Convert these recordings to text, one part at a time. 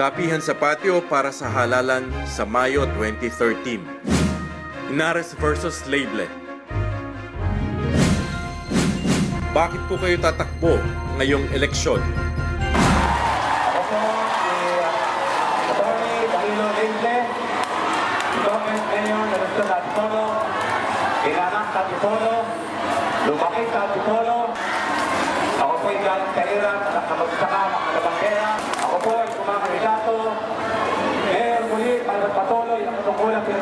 Kapihan sa patio para sa halalan sa Mayo 2013. Inares versus Label. Bakit po kayo tatakbo ngayong eleksyon?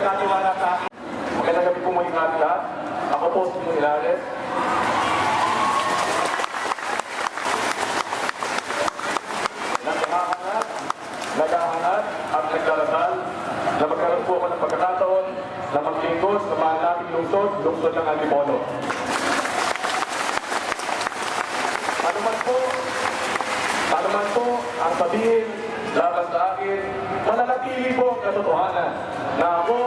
Pinagkatiwala sa akin. Magandang gabi po muli natin lahat. Ako po si Ilares. naghahanap, naghahanap at nagdarasal na magkaroon po ako ng pagkakataon na maglingkod sa mahal nating lungsod, lungsod ng Antipolo. Ano man po, ano man po ang sabihin laban sa akin, mananatili po ang katotohanan na ako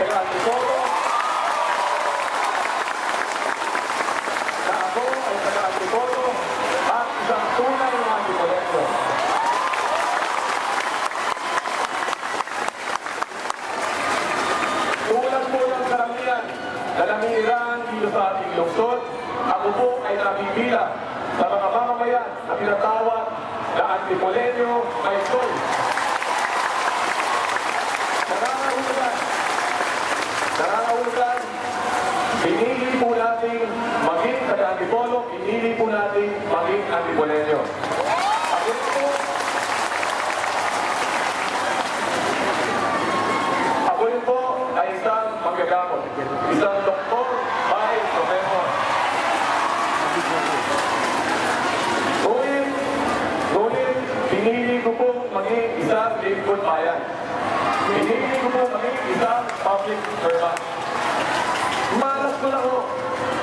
ay taga Antipolo, na ako ay taga Antipolo at isang tunay na Antipolenyo. Tulad po ng karamihan na nangiran dito sa ating lungsod, ako po ay nabibilang sa mga mamamayan na tinatawag na Antipolenyo may choice. Nangangahulugan, nangangahulugan, pinili po natin maging taga Antipolo, pinili po natin maging Antipolenyo. Ako rin po, Ako rin po ay isang magagamot, isang doktor by profession. Ngunit, ngunit, pinili ko po maging isang lingkod bayan. Pinili ko po maging isang public servant. Malas ko lang po,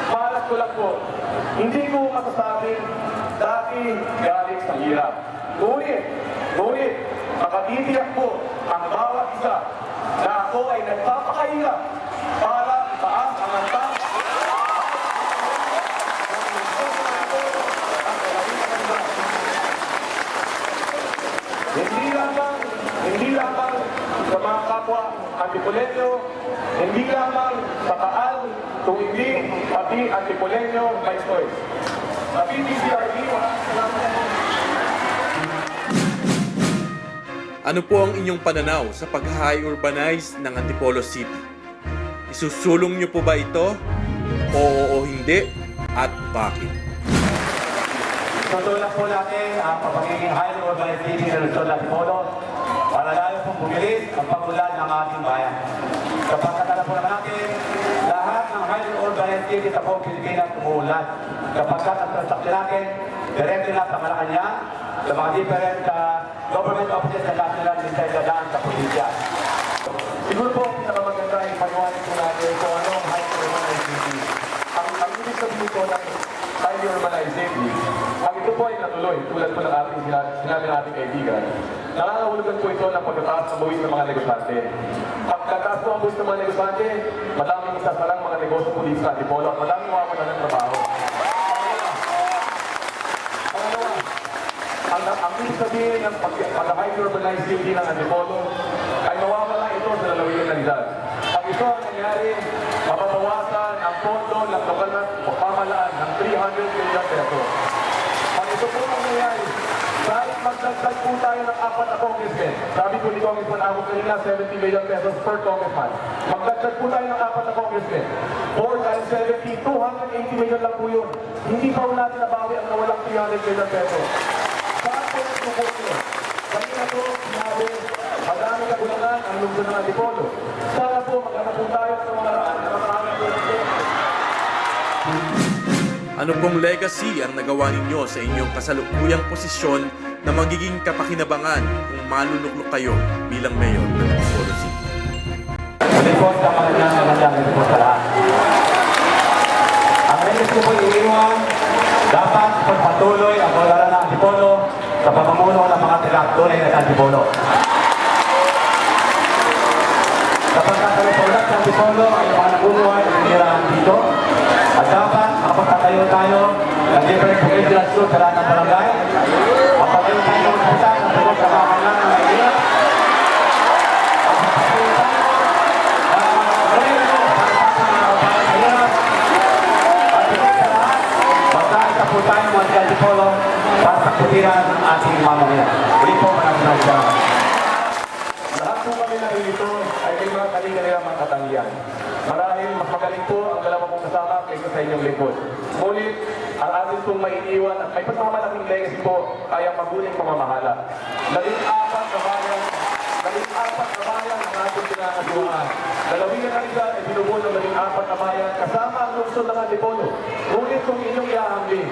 malas ko lang po. Hindi ko masasabing dati galing sa hirap. Ngunit, ngunit, makatitiyak po ang bawat isa na ako ay nagpapakahirap para itaas ang antang hindi lamang, hindi lamang sa mga kapwa Antipolenyo, hindi lamang sa Taal, tuwing pati Antipolenyo may choice. Sa PTCRB, Ano po ang inyong pananaw sa pag-high-urbanize ng Antipolo City? Isusulong niyo po ba ito? Oo o hindi? At bakit? Tutulak po natin ang papagiging highly urbanized city ng Luzon at Polo para lalo pong bumilis ang pagulad ng ating bayan. Kapag katala po naman natin, lahat ng highly urbanized city sa Pilipinas umuulan. Kapag transaction natin, direkto na sa Malacanang, sa mga different uh, government offices sa national inside the daan sa probinsya. Siguro po, pinakamaganda ay paniwanin po natin kung anong highly urbanized city. Ang, ang ibig sabihin po ng highly urbanized city, ang ito po ay natuloy, tulad po ng ating sina- sinabi ng ating kaibigan. Nangangahulugan po ito ng pagkataas ng buwis ng mga negosyante. Pagkataas po ang buwis ng mga negosyante, madaming isasarang mga negosyo po dito sa Antipolo at madaming mawawalan ng trabaho. Pangalawa, ang, ang ibig sabihin ng pag, pag-hyper-urbanized city ng Antipolo ay mawawala ito sa lalawin ng edad. Pag ito ang nangyari, mababawasan ang pondo ng lokal na pamalaan ng 300 million pesos. Pag ito po ang nangyari, kahit magdagdag po tayo ng apat na congressmen, sabi ko ni Congressman Abo kanina, 70 million pesos per congressman. Magdagdag po tayo ng apat na congressmen. 4 times 70, 280 million lang po yun. Hindi pa po natin nabawi ang nawalang 300 million pesos. Nagtutulong yun? Kanina po, sinabi, madami kagulangan ang lungsod ng Antipolo. Sana po maghanap po tayo sa mga raan na makahanap po nito. Ano pong legacy ang nagawa ninyo sa inyong kasalukuyang posisyon na magiging kapakinabangan kung maluluklok kayo bilang mayor ng Antipolo City? Po sa mga nang magandang po sa lahat. Ang ko po iniwan, dapat pagpatuloy ang paglaran ng Antipolo sa pamumuno tinaktunay na Antipolo. Sapagkat ang product ng Antipolo ay mga nabubuhay ng nirahan dito, at dapat makapagtatayo tayo ng different sa lahat ng barangay, mapatayo tayo ng hospital ng sagot Naija. Lahat po kami narito ay may mga kanilang mga katangian. Marahil mas magaling po ang dalawa kong kasama kaysa sa inyong lingkod. Ngunit, ang atin pong maiiwan at may pagmamalaking legacy po ay ang mabuting pamamahala. Labing apat na bayan, labing apat na bayan ang ating pinangasiwaan. Dalawin na kanila ay binubuo ng labing apat na bayan kasama ang lungsod ng Antipolo. Ngunit kung inyong iahambing,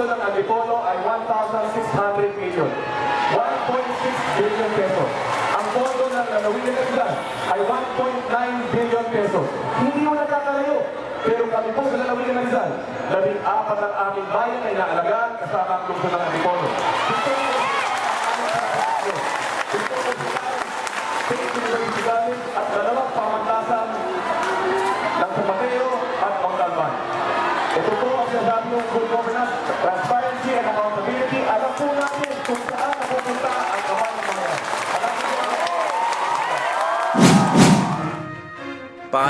pondo ng Antipolo ay 1,600 million. 1.6 billion pesos. Ang pondo ng lalawigan ng Isla ay 1.9 billion pesos. Hindi mo nakakalayo. Pero kami po sa lalawigan ng Rizal, labing apat ang aming bayan ay naalagaan kasama ang lungsod ng Antipolo. Gusto ko gusto ko sila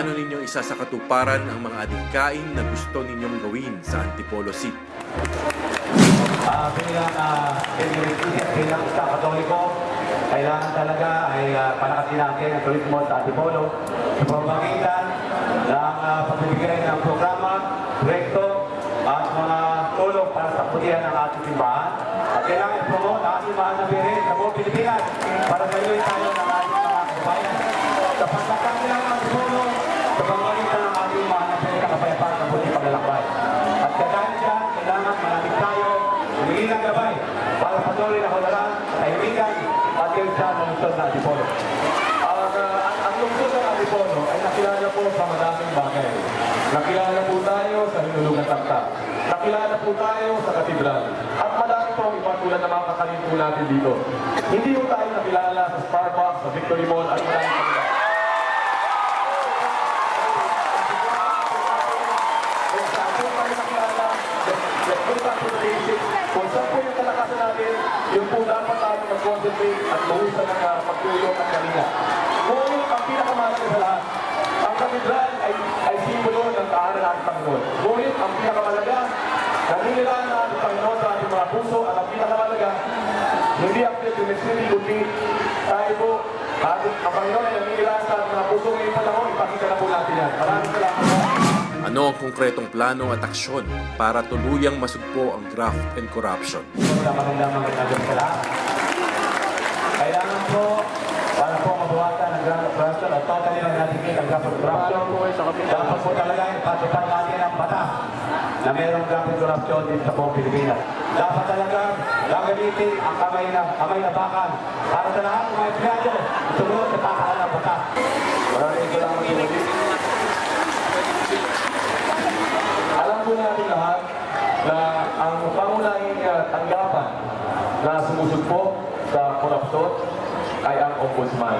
Paano ninyong isa sa katuparan ang mga adhikain na gusto ninyong gawin sa Antipolo City? Ah, bilang uh, bilang sa Katoliko, kailangan talaga ay uh, palakasin natin ang turismo sa Antipolo sa pamamagitan ng uh, pagbibigay ng programa, proyekto, at mga tulong para sa putihan ng ating simbahan. At kailangan i-promote ang ating mahal na birin sa buong Pilipinas para sa iyo tayo ng ating mga kabayan. Sa pagkakang ng Antipolo, sa pamamagitan ng ating mahal na birin na kapayapaan sa buong paglalakbay. At kaya dyan, kailangan manamit tayo humingi ng gabay para patuloy na hularan sa kahilingan at kaisa ng lungsod ng Antipolo. Ang, uh, ang, ang lungsod ng Antipolo ay nakilala po sa maraming bagay. Nakilala po tayo sa hinulungan takta. Nakilala po tayo sa katibral. At marami po ang iba tulad ng mga kakanin natin dito. Hindi po tayo nakilala sa Starbucks, sa Victory Mall at marami pa iba. Kung saan po tayo nakilala, let's go back to the basics. Kung saan po yung kalakasan natin, yung po dapat tayo mag-concentrate at mahusan ng uh, pagtulong at kanina. Ngunit ang pinakamahalaga sa lahat, ang katedral ay, ay simbolo ng tahanan natin Panginoon. Ngunit ang pinakamahalaga, naninilaan na ating Panginoon sa ating mga puso at ang pinakamahalaga, hindi ang pinag-city, kundi tayo po, ating, ang Panginoon ay naninilaan sa ating mga puso ngayong panahon, ipakita na po natin yan. Maraming salamat. Ano ang konkretong plano at aksyon para tuluyang masugpo ang graft and corruption? Magandang magandang magandang gabi sa lahat. Kailangan po, para po mabawasan ang ground of corruption at mag-natigate ang ground of corruption, dapat po talaga ipatupad natin ang batas na mayroong of corruption dito sa buong Pilipinas. Dapat talaga gagamitin ang kamay na, kamay na bakal para sa lahat ng mga empleyado sumunod sa takalan ng batas. Maraming salamat po. Alam po natin lahat na ang pangunahing uh, tanggapan na sumusugpo sa korupsyon ay ang ombudsman.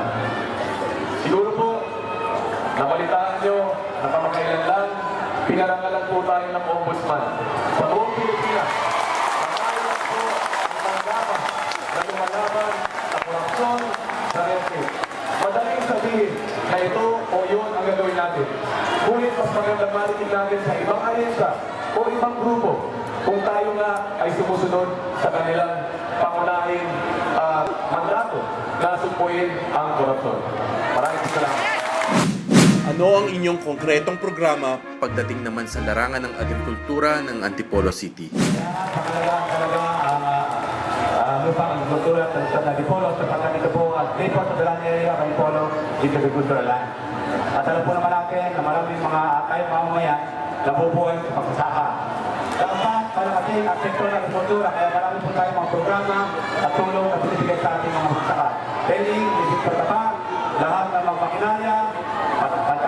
Siguro po, nabalitaan nyo na kamakailan lang, pinarangalan po tayo ng ombudsman. Sa buong Pilipinas, marami po ang tanggapan na lumalaban sa korupsyon sa rente. Madaling sabihin na ito o yun ang gagawin natin. Ngunit mas magandang marinig natin sa ibang ahensya o ibang grupo kung tayo nga ay sumusunod sa kanilang pangunahing ah, mandato na sumpuin ang korupsyon. Inyong konkretong programa pagdating naman sa larangan ng agrikultura ng Antipolo City? Pangalagaan talaga ang uh, lupa ang agrikultura sa Nagipolo sapagkat ito po at dito sa Dalan area ng Polo dito sa agricultural land. At alam po maraming mga tayo mamamayan nabubuhay sa pagsasaka. Dapat palakasin ang sektor ng agrikultura kaya marami po programa at tulong na sa ating mga magsasaka. Training, bibig pagkapa, lahat ng mga makinarya,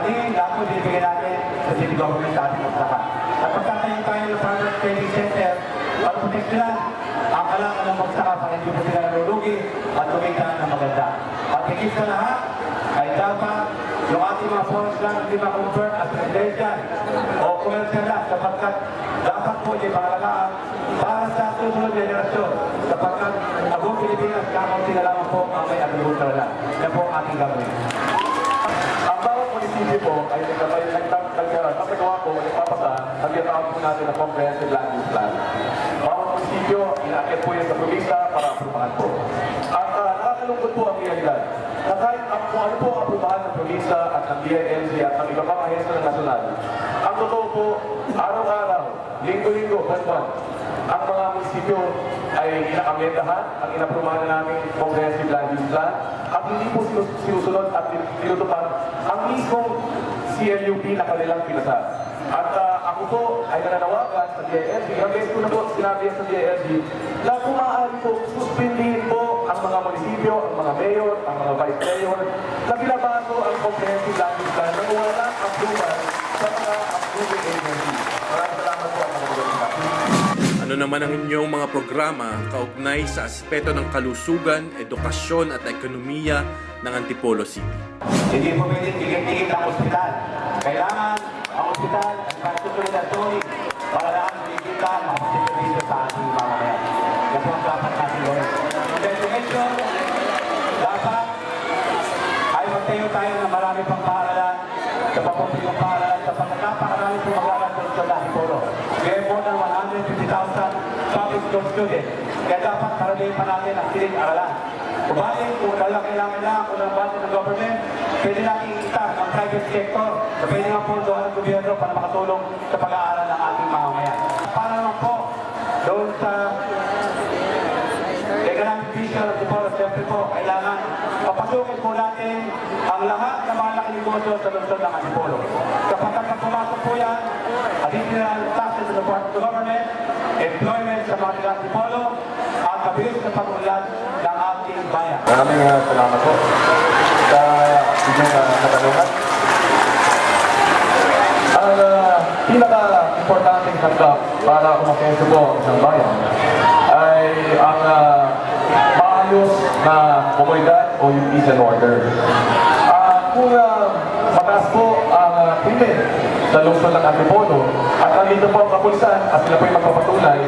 at patanin, lahat po binibigay natin sa city government sa ating magsasaka. At pagkatayo tayo ng farmers training center, para proteksyonan ang kailangan ng magsaka para hindi po sila nalulugi at kumita ng maganda. At higit sa lahat, ay dapat yung ating mga forest land hindi ma-convert as residential o commercial land sapagkat dapat po yung pangalagaan para sa susunod generasyon sapagkat ang buong Pilipinas kakaunti na lamang po ang may agricultural land. Yan po ang ating gagawin. Munisipyo po ay nagkabay nagawa po, nagpapasa, ang tinatawag po natin na comprehensive land use plan. Bawat munisipyo, inaakit po yan sa probinsya para aprubahan po. At uh, ito po ang realidad. Na kahit ang, kung ano po ang aprubahan ng Provisa at ng DILG at ng iba pang ahensya ng nasyonal, ang totoo po, araw-araw, linggo-linggo, buwan-buwan, ang mga munisipyo ay inakamendahan ang inaprubahan na namin comprehensive land use plan at hindi po sinus- sinusunod at tinutupad ang mismong CLUP na kanilang pinasa. At ah, ako po ay nananawagan sa DILG, ilang beses ko na po sinabi sa DILG, na kung po, suspindihin po ang mga munisipyo, ang mga mayor, ang mga vice mayor, na binabago ang comprehensive land use plan na walang approval sa mga approving Ano naman ang inyong mga programa kaugnay sa aspeto ng kalusugan, edukasyon at ekonomiya ng Antipolo City? Hindi po pwedeng tigil-tigil ang ospital. Kailangan ang ospital at pagsusunod na tuloy para lang bigyan ang mga service sa ating mamamayan. Yan po ang dapat natin gawin. Investigation, dapat ay magtayo tayo ng marami pang paaralan sa papumping paaralan sa pagkakaparami po mag-aaral sa dahil polo. We have more than 150,000 public school students. Kaya dapat karamihan pa natin ang siling aralan. Kubalit, kung talaga kailangan lang kung ang budget ng government, pwede natin itak ang private sector na pwede nga po doon ng gobyerno para makatulong sa pag-aaral ng ating mamamayan. Para naman po, doon sa economic vision of the Polo, siyempre po, kailangan papasukin po natin ang lahat ng mga laking negosyo sa lungsod ng Antipolo. Kapag kapag pumasok po yan, additional part of the government, employment sa mga Antipolo, at kabilis na pag-unlad ng ating bayan. Maraming uh, salamat po sa inyong uh, katanungan. Ang uh, pinaka-importanting hanggang para umasenso po ng bayan ay ang uh, maayos na komunidad o yung peace and order. Ah, kung uh, mataas po ang uh, krimen sa lungsod ng Antipolo at nandito po ang kapulisan at sila po yung magpapatunay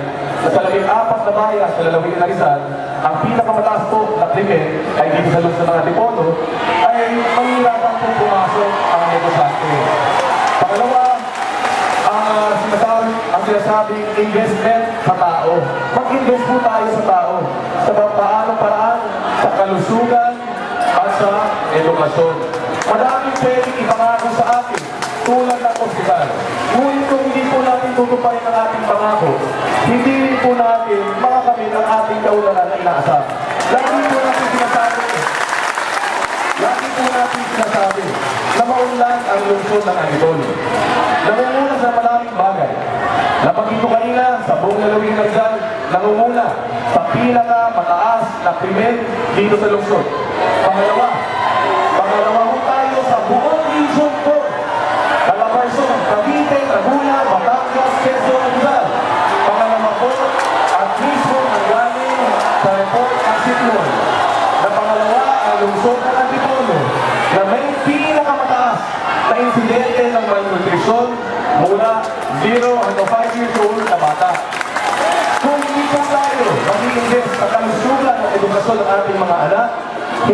na sa labing apat na bayan sa lalawin na Rizal, ang pinakamataas po na krimen ay dito sa lungsod ng Antipolo ay mahirapan po pumasok ang negosyante. Pangalawa, ang uh, sinasabi, ang sinasabing investment sa tao. Mag-invest po tayo sa tao sa paanong paraan sa kalusugan at sa edukasyon. Maraming pwedeng ipangako sa atin tulad ng ospital. Ngunit kung hindi po natin tutupayin ang ating pangako, hindi rin po natin makakamit ang ating kaulanan na inaasam. Lagi po natin sinasabi, Lagi po natin sinasabi na maunlad ang lungsod ng Antipolo. Nangunguna sa maraming bagay. Nabanggit ko kanina sa buong lalawin ng Rizal, nangunguna sa pinaka mataas na krimen dito sa lungsod. Pangalawa, pangalawa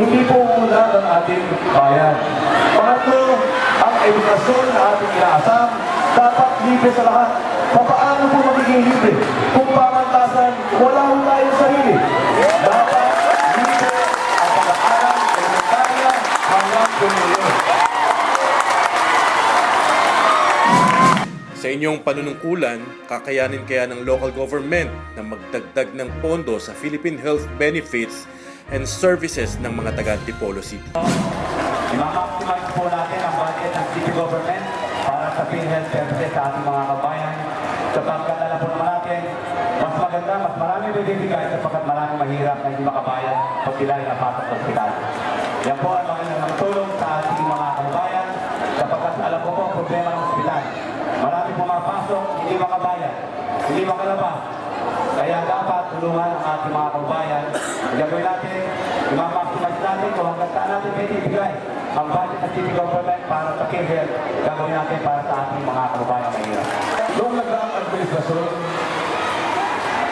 hindi po umunlad ang ating bayan. Pangatlo, ang edukasyon na ating inaasam, dapat libre sa lahat. Paano po magiging libre? Kung pamantasan, wala po tayong sarili. Dapat libre ang pag-aaral, elementarya, hanggang pumili. Sa inyong panunungkulan, kakayanin kaya ng local government na magdagdag ng pondo sa Philippine Health Benefits and Services ng mga taga Antipolo City. I-maximize po natin ang budget ng city government para sa PhilHealth services sa ating mga kabayan. Sapagkat alam po naman natin, mas maganda, mas marami bibigay sapagkat marami mahirap na hindi makabayan pag sila ay napasok sa ospital. Yan po ang mga ng tulong sa ating mga kabayan sapagkat alam ko po ang problema ng ospital. Marami pumapasok, hindi makabayan, hindi makalabas. Kaya dapat tulungan ang ating mga kabayan. Gagawin natin, natin kung hanggang saan natin pwede ibigay ang budget ng city government para sa PhilHealth. Gagawin natin para sa ating mga kababayan mahirap. Noong nagdaang administrasyon,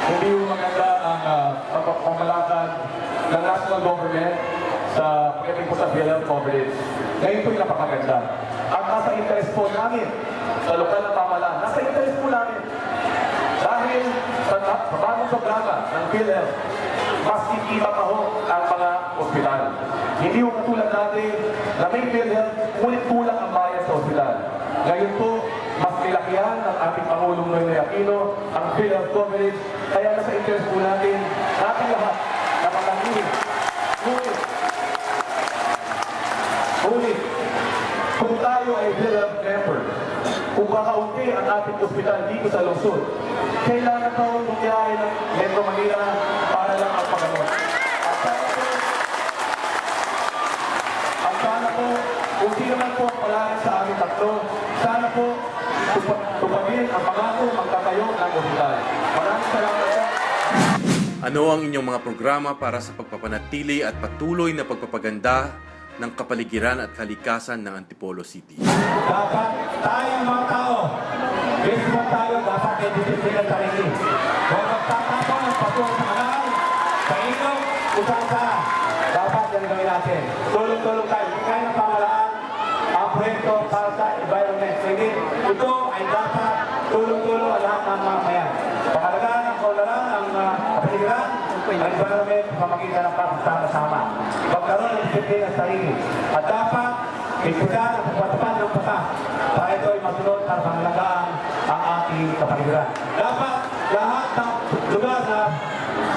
hindi maganda ang uh, pamamalakad ng national government sa pagdating po sa PLL coverage. Ngayon po yung napakaganda. At nasa interest po namin sa lokal na pamalaan, nasa interest po namin. Sa bagong programa ng PLL, mas kikita pa ho ang mga ospital. Hindi yung katulad natin na may PhilHealth, ngunit kulang ang bayad sa ospital. Ngayon po, mas nilakihan ng ating Pangulong Noynoy Aquino ang PhilHealth coverage, kaya nasa interest po natin, natin lahat na matangin. Ngunit, ngunit, kung tayo ay PhilHealth member, kung kakaunti ang ating ospital dito sa lungsod, kailangan tayo bumiyahe ng Metro Manila para lang ang paggamot. At sana po, kung sino man po ang palagi sa aming tatlo, sana po, tupa- tupadin ang pangako magtatayo ng ospital. Maraming salamat. Ano ang inyong mga programa para sa pagpapanatili at patuloy na pagpapaganda ng kapaligiran at kalikasan ng Antipolo City? Dapat tayong mga tao, mismo tayo dapat may disiplina sa sarili. Kung magtatapon ang patungo sa kanal, sa saan saan, dapat yan gawin natin. Tulong-tulong tayo. Kaya ng pamalaan ang proyekto para sa environment. Hindi, ito ay dapat tulong-tulong ang lahat ng mga mayan. Pangalagaan ng kaularan ng uh, kapaligiran, ang environment, pamagitan ng pagkasama-sama. Magkaroon ng disiplina sa sarili. At dapat Ikutan at pagpatapan ng batas para ito ay masunod para pangalagaan ang ating kapaligiran. Dapat lahat ng lugar na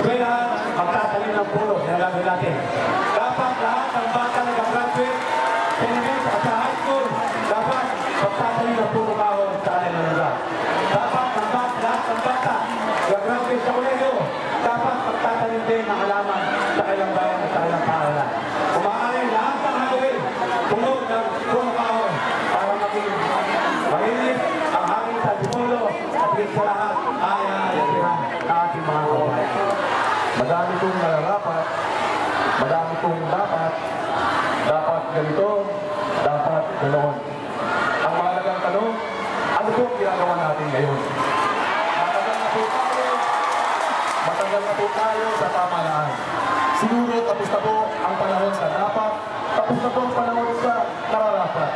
eskwelahan magtatanim ng puno. Sinalabi natin. Dapat lahat ng bata na nag-graduate sa elementary at sa high school, dapat magtatanim ng puno kahoy sa kanilang lugar. Dapat ng bata, lahat ng bata nag-graduate sa kolegyo, dapat magtatanim din ng halaman sa kanilang bayan at sa kanilang paaralan. Kumaaari lahat ng halloween, puno ng puno kahoy para maging malinis ang hangin sa Antipolo at higit sa lahat ay ayayatihan ng ating mga kababayan. Madami pong nararapat, madami pong dapat, dapat ganito, dapat ganoon. Ang mahalagang tanong, ano po ginagawa natin ngayon? Matagal na po tayo, matagal na po tayo sa pamahalaan. Siguro tapos na po ang panahon sa dapat, tapos na po ang panahon sa nararapat.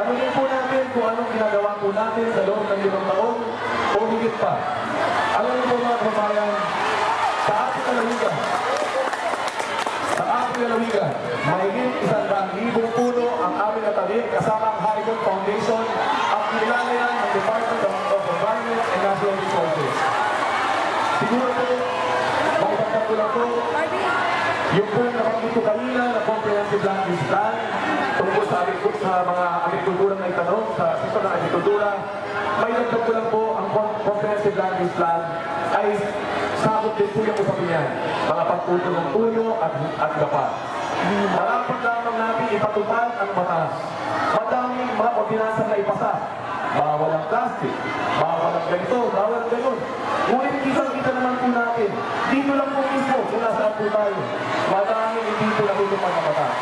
Tanungin po natin kung anong ginagawa po natin sa loob ng limang taon o higit pa. Alam niyo po mga kababayan, sa ating lalawigan, sa ating lalawigan, mahigit isang daang libong puno ang aming natanim kasama ang Haricon Foundation at nilalayan ng Department of Environment and Natural Resources. Siguro po, maibagdag ko lang po, yung po nabanggit ko kanina na comprehensive land use plan tungkol sa, sa mga agrikultura na itanong sa sektor ng agrikultura, may dagdag ko lang po ang com- comprehensive land use plan ay sabot din po yung yan. Mga pagtutong ng puno at, at gapa. Marapat lamang natin ipatupad ang batas. Madaming mga ordinansa na ipasa. Bawal ang plastic, bawal ang ganito, bawal ang gayon. Ngunit kitang-kita naman po natin, dito lang po mismo kung nasaan po tayo. Madaming hindi po natutupad ang batas.